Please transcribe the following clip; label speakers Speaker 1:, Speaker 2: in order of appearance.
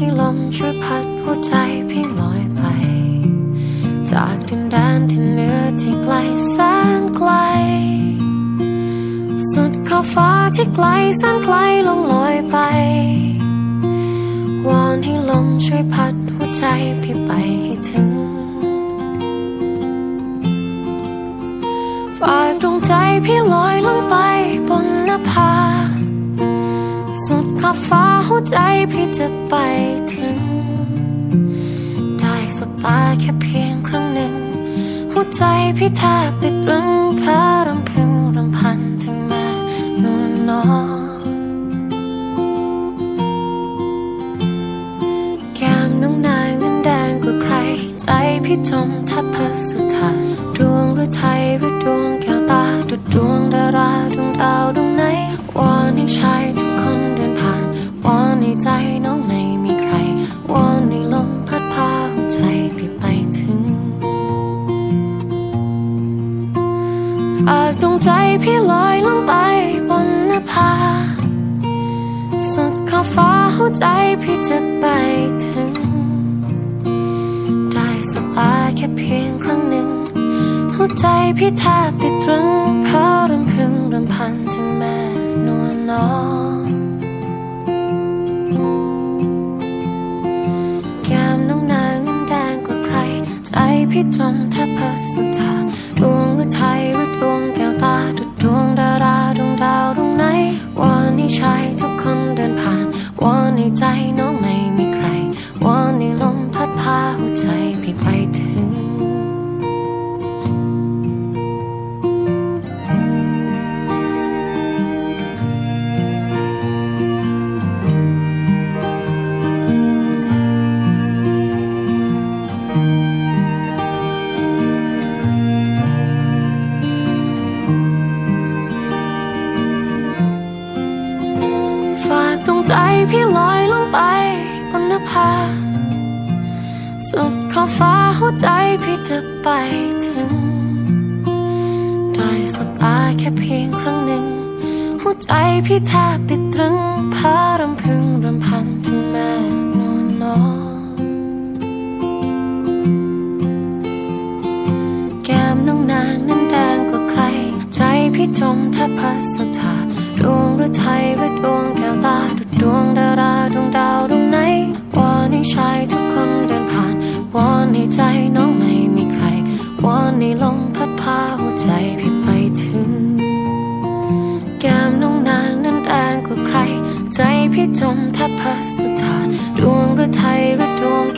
Speaker 1: ให้ลมช่วยพัดหัวใจพี่ลอยไป จากดินแดนที่เหนือที่ไกลแสนไกล สุดขอบฟ้าที่ไกลแสนไกลลงลอยไป วอนให้ลมช่วยพัดหัวใจพี่ไปให้ถึงฝากดวงใจพี่ลอย ใจพี่จะไปถึง ได้สบตาแค่เพียงครั้งหนึ่ง หัวใจพี่แทบติดตรึงพารำพึงรำพันถึงแม่นวลนอนแก้มน้องนางนั้นแดงกว่าใคร ใจพี่จมแทบพัสุธาดวงหรือไทยหรือดวงแก้วตาดุดดวงดาราดวงดาวดวงไหนวอนให้ชาย ดวงใจพี่ลอยลงไปบนนภาสุดขอบฟ้าหัวใจพี่จะไปถึง ได้สบตาแค่เพียงครั้งหนึ่ง หัวใจพี่แทบติดตรึงเพราะรำพึงรำพันถึงแม่นวลน้องแก้มน้องนางนั้นแดงกว่าใคร ใจพี่จม ใจพี่ไปถึง ฝากดวงใจพี่ลอยลงไปบนนภา สุดขอบฟ้าหัวใจพี่จะไปถึง ได้สบตาแค่เพียงครั้งหนึ่ง หัวใจพี่แทบติดตรึงพารำพึงรำพันถึงแม่นวลน้องแก้มน้องนางนั้นแดงกว่าใคร ใจพี่จมแทบพัสธาดวงหรือไทยหรือดวงแก้วตาดุดดวงดาราดวงดาวดวงไหนวอนให้ชาย แก้มน้องนางนั้นแดงกว่าใคร ใจพี่จมแทบพัสุธาดวงหรือไทยหรือดวง